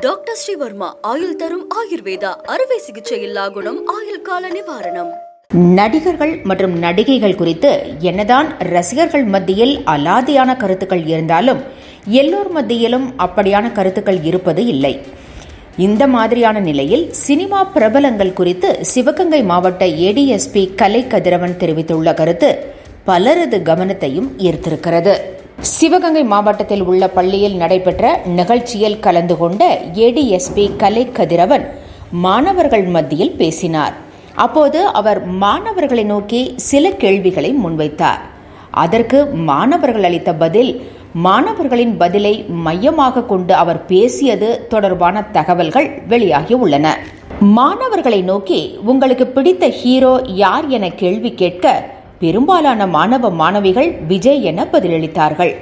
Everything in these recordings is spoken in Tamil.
டாக்டர் ஸ்ரீவர்மா ஆயுள் தரும் ஆயுர்வேதா அறுவை சிகிச்சை இல்லா குணம் ஆயுள் கால நிவாரணம். நடிகர்கள் மற்றும் நடிகைகள் குறித்து என்னதான் ரசிகர்கள் மத்தியில் அலாதியான கருத்துக்கள் இருந்தாலும் எல்லோர் மத்தியிலும் அப்படியான கருத்துக்கள் இருப்பது இல்லை. இந்த மாதிரியான நிலையில் சினிமா பிரபலங்கள் குறித்து சிவகங்கை மாவட்ட ஏடிஎஸ்பி கலை கதிரவன் தெரிவித்துள்ள கருத்து பலரது கவனத்தையும் ஈர்த்திருக்கிறது. சிவகங்கை மாவட்டத்தில் உள்ள பள்ளியில் நடைபெற்ற நிகழ்ச்சியில் கலந்து கொண்ட ஏடிஎஸ்பி கலை கதிரவன் மாணவர்கள் மத்தியில் பேசினார். அப்போது அவர் மாணவர்களை நோக்கி சில கேள்விகளை முன்வைத்தார். அதற்கு மாணவர்கள் அளித்த பதில் மாணவர்களின் பதிலை மையமாக கொண்டு அவர் பேசியது தொடர்பான தகவல்கள் வெளியாகி உள்ளன. மாணவர்களை நோக்கி உங்களுக்கு பிடித்த ஹீரோ யார்? என கேள்வி கேட்க பெரும்பாலான மாணவ மாணவிகள் விஜய் என பதிலளித்தார்கள்.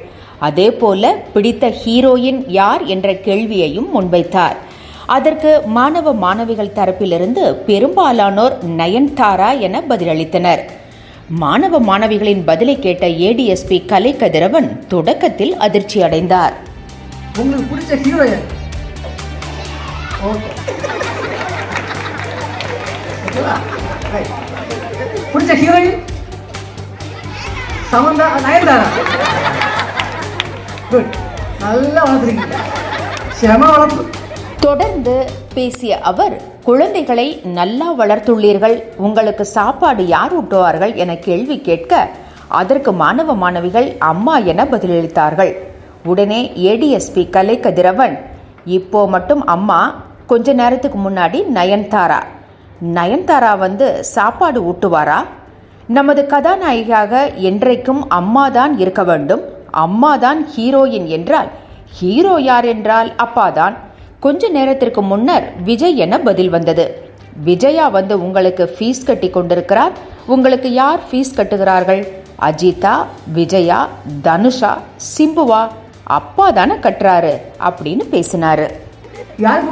அதேபோல பிடித்த ஹீரோயின் யார் என்ற கேள்வியையும் முன்வைத்தார். அதற்கு மாணவ மாணவிகள் தரப்பிலிருந்து பெரும்பாலானோர் நயன்தாரா என பதிலளித்தனர். மாணவ மாணவிகளின் பதிலை கேட்ட ஏடிஎஸ்பி கலை கதிரவன் தொடக்கத்தில் அதிர்ச்சி அடைந்தார். உங்களுக்கு பிடிச்ச ஹீரோ பிடிச்ச ஹீரோயின்? சமந்தா நயன்தாரா? குட் நல்லா வளர்த்துருக்கீங்க செம வளர்ப்பு. தொடர்ந்து பேசிய அவர் குழந்தைகளை நல்லா வளர்த்துள்ளீர்கள் உங்களுக்கு சாப்பாடு யார் ஊட்டுவார்கள் என கேள்வி கேட்க அதற்கு மாணவ மாணவிகள் அம்மா என பதிலளித்தார்கள். உடனே ஏடிஎஸ்பி கலை கதிரவன் இப்போ மட்டும் அம்மா கொஞ்ச நேரத்துக்கு முன்னாடி நயன்தாரா. நயன்தாரா வந்து சாப்பாடு ஊட்டுவாரா? நமது கதாநாயகியாக என்றைக்கும் அம்மாதான் இருக்க வேண்டும். அம்மாதான் ஹீரோயின் என்றால் ஹீரோ யார் என்றால் அப்பாதான். கொஞ்ச நேரத்திற்கு முன்னர் விஜய் என பதில் வந்தது. விஜயா வந்து உங்களுக்கு ஃபீஸ் கட்டி கொண்டிருக்கிறார். உங்களுக்கு யார் ஃபீஸ் கட்டுகிறார்கள்? அஜிதா விஜயா தனுஷா சிம்புவா? அப்பா தானே கட்டுறாரு அப்படின்னு பேசினாரு. யார்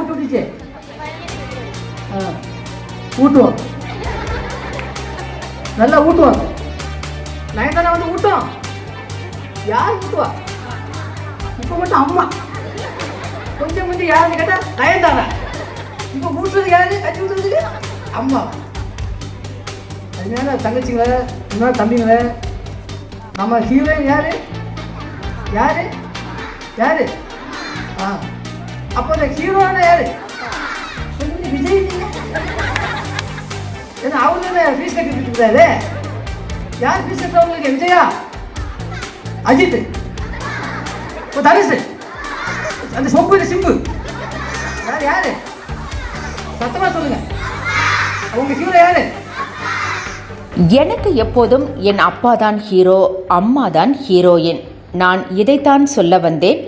நல்லா ஊட்டுவாங்க நயன்தாரா வந்து ஊட்டும் யார் ஊட்டுவா? இப்போ மட்டும் அம்மா. கொஞ்சம் கொஞ்சம் யாருன்னு கேட்டால் நயன்தாரா. இப்போ ஊட்டுறது யாரு? கட்டி ஊட்டுறதுக்கு? அம்மா. அதனால தங்கச்சிங்களை இன்னொரு தம்பிங்களை நம்ம ஹீரோயின் யாரு? யாரு? யாரு? ஆ. அப்போ இந்த ஹீரோனா யாரு? விஜய் ஏன்னா அவர் தானே ஃபீஸ் கட்டிட்டு இருந்தாரு? யார் ஃபீஸ் கட்டுறவங்களுக்கு விஜயா அஜித். இப்போ தனுஷ். அந்த சொம்பு சிம்பு. யார் யாரு? சத்தமாக சொல்லுங்க. அவங்க ஹீரோ யாரு? எனக்கு எப்போதும் என் அப்பா தான் ஹீரோ அம்மா தான் ஹீரோயின் நான் இதைத்தான் சொல்ல வந்தேன்.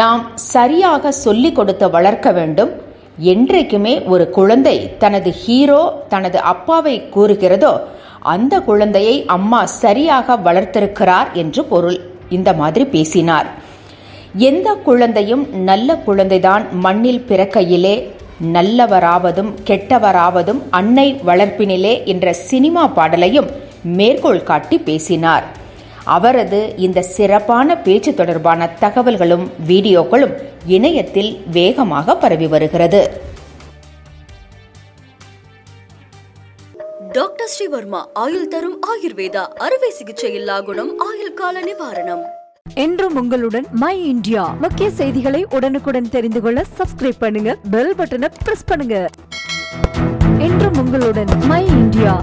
நாம் சரியாக சொல்லிக் கொடுத்து வளர்க்க வேண்டும். என்றைக்குமே ஒரு குழந்தை தனது ஹீரோ தனது அப்பாவை கூறுகிறதோ அந்த குழந்தையை அம்மா சரியாக வளர்த்திருக்கிறார் என்று பொருள். இந்த மாதிரி பேசினார். எந்த குழந்தையும் நல்ல குழந்தைதான் மண்ணில் பிறக்கையிலே நல்லவராவதும் கெட்டவராவதும் அன்னை வளர்ப்பினிலே என்ற சினிமா பாடலையும் மேற்கோள் காட்டி பேசினார். அவரது இந்த சிறப்பான பேச்சு தொடர்பான தகவல்களும் வீடியோக்களும் இணையத்தில் வேகமாக பரவி வருகிறது. டாக்டர் ஸ்ரீவர்மா ஆயுள் தரும் ஆயுர்வேதா அறுவை சிகிச்சை இல்லா குணம் ஆயுள் கால நிவாரணம். என்றும் உங்களுடன் மை இந்தியா. முக்கிய செய்திகளை உடனுக்குடன் தெரிந்து கொள்ள சப்ஸ்கிரைப் பண்ணுங்க பெல் பட்டனை பிரஸ் பண்ணுங்க. என்றும் உங்களுடன் மை இந்தியா.